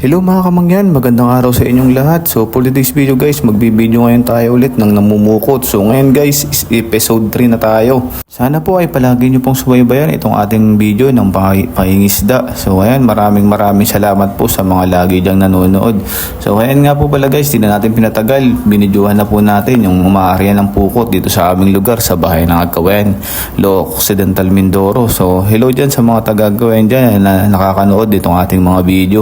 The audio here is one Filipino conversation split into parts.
Hello mga kamangyan, magandang araw sa inyong lahat. So for today's video guys, magbibideo ngayon tayo ulit ng namumukot. So ngayon guys, is episode 3 na tayo. Sana po ay palagi nyo pong subaybayan itong ating video ng pang- pangingisda. So ngayon, maraming maraming salamat po sa mga lagi dyang nanonood. So ngayon nga po pala guys, di na natin pinatagal. Binidyohan na po natin yung umaarya ng pukot dito sa aming lugar sa bahay ng Agkawen, Lo Occidental Mindoro. So hello dyan sa mga taga-Agkawen dyan na nakakanood itong ating mga video.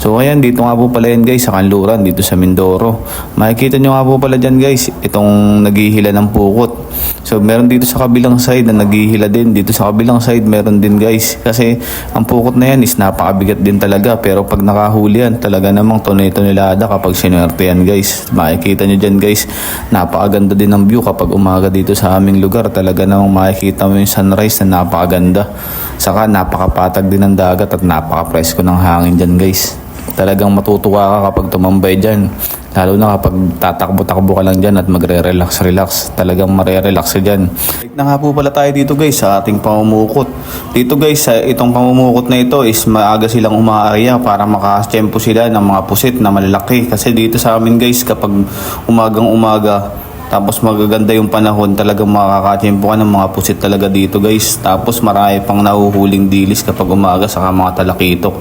So ayan, dito nga po pala yan guys sa Kanluran, dito sa Mindoro. Makikita nyo nga po pala dyan guys, itong naghihila ng pukot. So meron dito sa kabilang side na naghihila din. Dito sa kabilang side meron din guys. Kasi ang pukot na yan is napakabigat din talaga. Pero pag nakahuli yan, talaga namang tonay-tonelada kapag sinuwerte yan guys. Makikita nyo dyan guys, napakaganda din ng view kapag umaga dito sa aming lugar. Talaga namang makikita mo yung sunrise na napakaganda. Saka napakapatag din ng dagat at napaka-presko ng hangin dyan guys. Talagang matutuwa ka kapag tumambay dyan. Lalo na kapag tatakbo-takbo ka lang dyan at magre-relax-relax. Talagang mare-relax ka dyan. Na nga po pala tayo dito guys sa ating pamumukot. Dito guys, sa itong pamumukot na ito is maaga silang umaarya para makachempo sila ng mga pusit na malalaki. Kasi dito sa amin guys, kapag umagang umaga, tapos magaganda yung panahon, talagang makakachempo ka ng mga pusit talaga dito guys. Tapos marami pang nahuhuling dilis kapag umaga sa mga talakitok.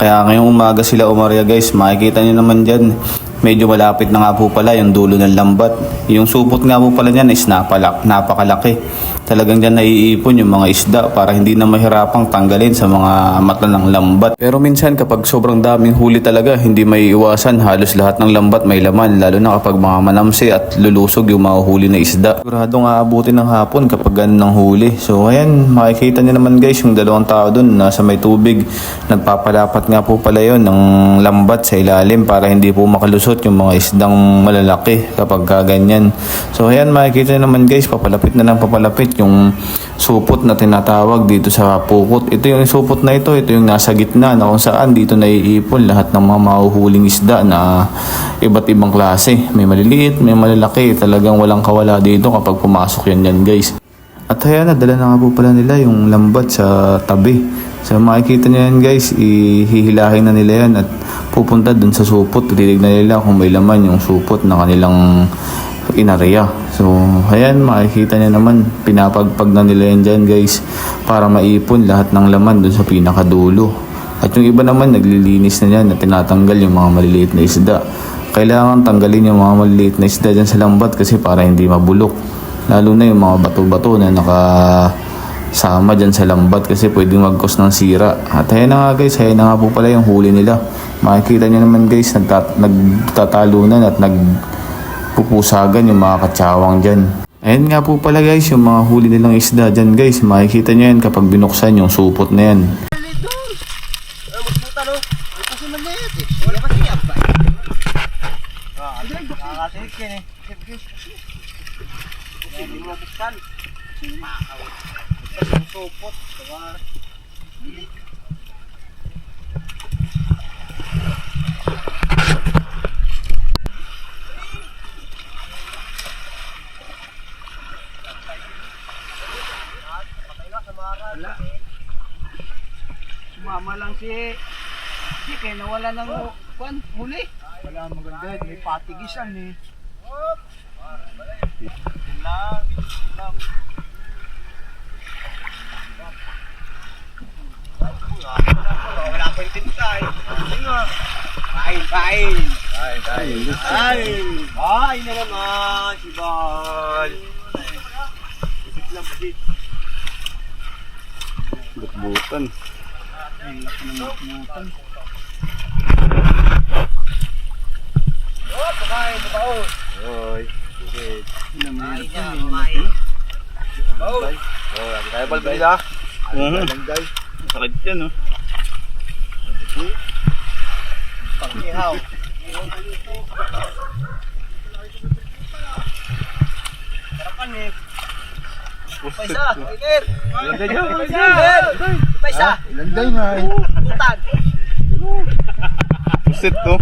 Kaya ngayong umaga sila umarya guys, makikita nyo naman dyan. Medyo malapit na nga po pala yung dulo ng lambat. Yung supot nga po pala niyan is napalak, napakalaki. Talagang dyan naiipon yung mga isda para hindi na mahirapang tanggalin sa mga mata ng lambat. Pero minsan kapag sobrang daming huli talaga, hindi may iwasan. Halos lahat ng lambat may laman. Lalo na kapag mga manamsi at lulusog yung mga huli na isda. Siguradong aabutin ng hapon kapag ganun ng huli. So ayan, makikita niyo naman guys yung dalawang tao dun nasa may tubig. Nagpapalapat nga po pala yon ng lambat sa ilalim para hindi po makalusot yung mga isdang malalaki kapag kaganyan. So ayan, makikita naman guys, papalapit na lang papalapit yung supot na tinatawag dito sa pukot. Ito yung supot na ito, ito yung nasa gitna na kung saan dito naiipon lahat ng mga mahuhuling isda na iba't ibang klase. May maliliit, may malalaki. Talagang walang kawala dito kapag pumasok yan yan guys. At ayan, nadala na nga po pala nila yung lambat sa tabi. So makikita nyo yan guys, ihihilahin na nila yan at pupunta dun sa supot. Titignan nila kung may laman yung supot na kanilang inarya. So, ayan, makikita nyo naman, pinapagpag na nila yan dyan guys para maipon lahat ng laman dun sa pinakadulo. At yung iba naman, naglilinis na yan at tinatanggal yung mga maliliit na isda. Kailangan tanggalin yung mga maliliit na isda dyan sa lambat kasi para hindi mabulok. Lalo na yung mga bato-bato na naka sama dyan sa lambat kasi pwedeng mag-cause ng sira. At ayan na nga guys, ayan na nga po pala yung huli nila. Makikita nyo naman guys, nagtat- nagtatalunan at nagpupusagan yung mga katsawang dyan. Ayan nga po pala guys, yung mga huli nilang isda dyan guys. Makikita nyo yan kapag binuksan yung supot na yan. Sumama lang si si kaya nawala ng kwan, huli. Wala maganda, may patigisan eh. Yun lang, yun lang. Wala pa yung nga. Kain, kain. Ay, ay. Kain. Kain na naman, si Bal. Isip lang, basit. Butbutan. Oh, pakain, babaon. Oy. Sige. Kain niya, kumain. Oh, Oh, tayo balbay ha. Mhm. Balbay. Sakit yan oh. panghihaw. Sarapan eh. Paisa, daw? Paisa. Paisa. Ilan daw nga eh. Putan. Pusit to.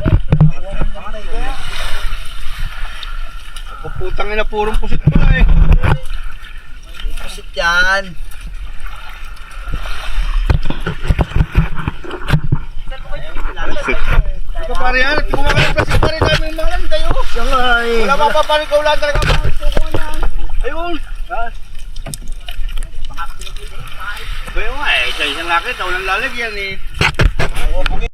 Puputang ina purong pusit pala eh. Pusit yan. Pusit. pa pare yan. At kumakain ng plastic pare dami yung mga tayo. Yan nga eh. Wala pa pa pare kaulan talaga. Tukuha na. Ayun. Kaya nga eh, isa isang laki, taon ang lalagyan eh.